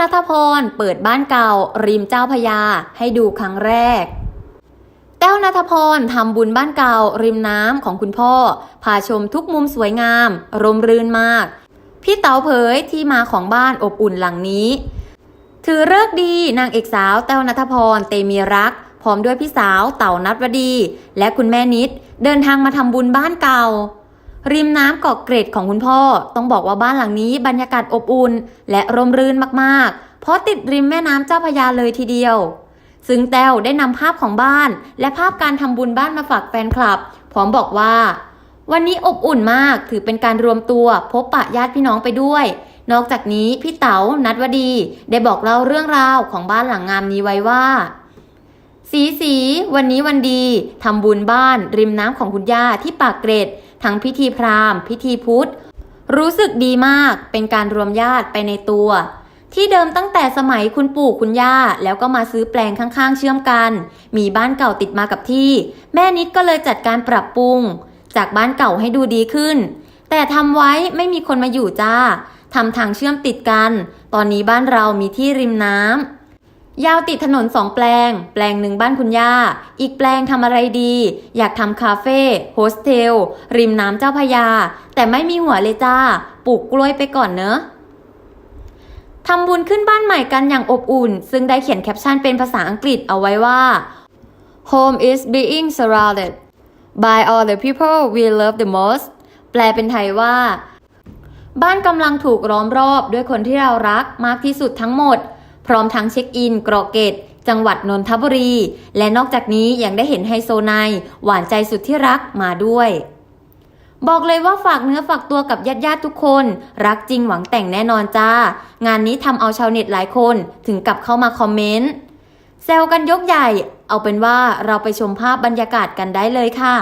นัทพรเปิดบ้านเก่า ริมเจ้าพยา ให้ดูครั้งแรก แต้วนัทพรทำบุญบ้านเก่า ริมน้ำของคุณพ่อ พาชมทุกมุมสวยงามรมรื่นมาก พี่เต๋าเผยที่มาของบ้านอบอุ่นหลังนี้ ถือเลิกดีนางเอกสาวแต้วนัทพรเตมีรัก พร้อมด้วยพี่สาวเต่านัทวดี และคุณแม่นิด เดินทางมาทำบุญบ้านเก่า ริมน้ำเกาะเกร็ดของคุณพ่อ ต้องบอกว่าบ้านหลังนี้บรรยากาศอบอุ่น และร่มรื่นมากๆ เพราะติดริมแม่น้ำเจ้าพยาเลยทีเดียว ซึ่งแต้วได้นำภาพของบ้าน และภาพการทำบุญบ้านมาฝากแฟนคลับ พร้อมบอกว่า วันนี้อบอุ่นมากถือเป็นการรวมตัว พบปะญาติพี่น้องไปด้วย นอกจากนี้พี่เต๋านัดวดี ได้บอกเล่าเรื่องราวของบ้านหลังงามนี้ไว้ว่าสีสี วันนี้วันดี ทำบุญบ้าน ริมน้ำของคุณย่าที่ปากเกร็ด ทั้งพิธีพราหมณ์ พิธีพุทธ รู้สึกดีมาก เป็นการรวมญาติไปในตัว ที่เดิมตั้งแต่สมัยคุณปู่คุณย่า แล้วก็มาซื้อแปลงข้างๆ เชื่อมกัน มีบ้านเก่าติดมากับที่ แม่นิดก็เลยจัดการปรับปรุง จากบ้านเก่าให้ดูดีขึ้น แต่ทำไว้ไม่มีคนมาอยู่จ้าทำทางเชื่อมติดกัน ตอนนี้บ้านเรามีที่ริมน้ำ ยาวติดถนนสองแปลง แปลงหนึ่งบ้านคุณย่า อีกแปลงทำอะไรดี อยากทำคาเฟ่โฮสเทล ริมน้ำเจ้าพยา แต่ไม่มีหัวเลยจ้า ปลูกกล้วยไปก่อนเนอะทำบุญขึ้นบ้านใหม่กันอย่างอบอุ่น ซึ่งได้เขียนแคปชั่นเป็นภาษาอังกฤษเอาไว้ว่า Home is being surrounded by all the people we love the most แปลเป็นไทยว่า บ้านกำลังถูกล้อมรอบด้วยคนที่เรารักมากที่สุดทั้งหมด ร้อมทั้งเช็คอินกรอกเกตจังหวัดนนทบุรี และนอกจากนี้ยังได้เห็นไฮโซไนหวานใจสุดที่รักมาด้วย บอกเลยว่าฝากเนื้อฝากตัวกับญาติญาติทุกคน รักจริงหวังแต่งแน่นอนจ้า งานนี้ทำเอาชาวเน็ตหลายคนถึงกับเข้ามาคอมเมนต์แซวกันยกใหญ่ เอาเป็นว่าเราไปชมภาพบรรยากาศกันได้เลยค่ะ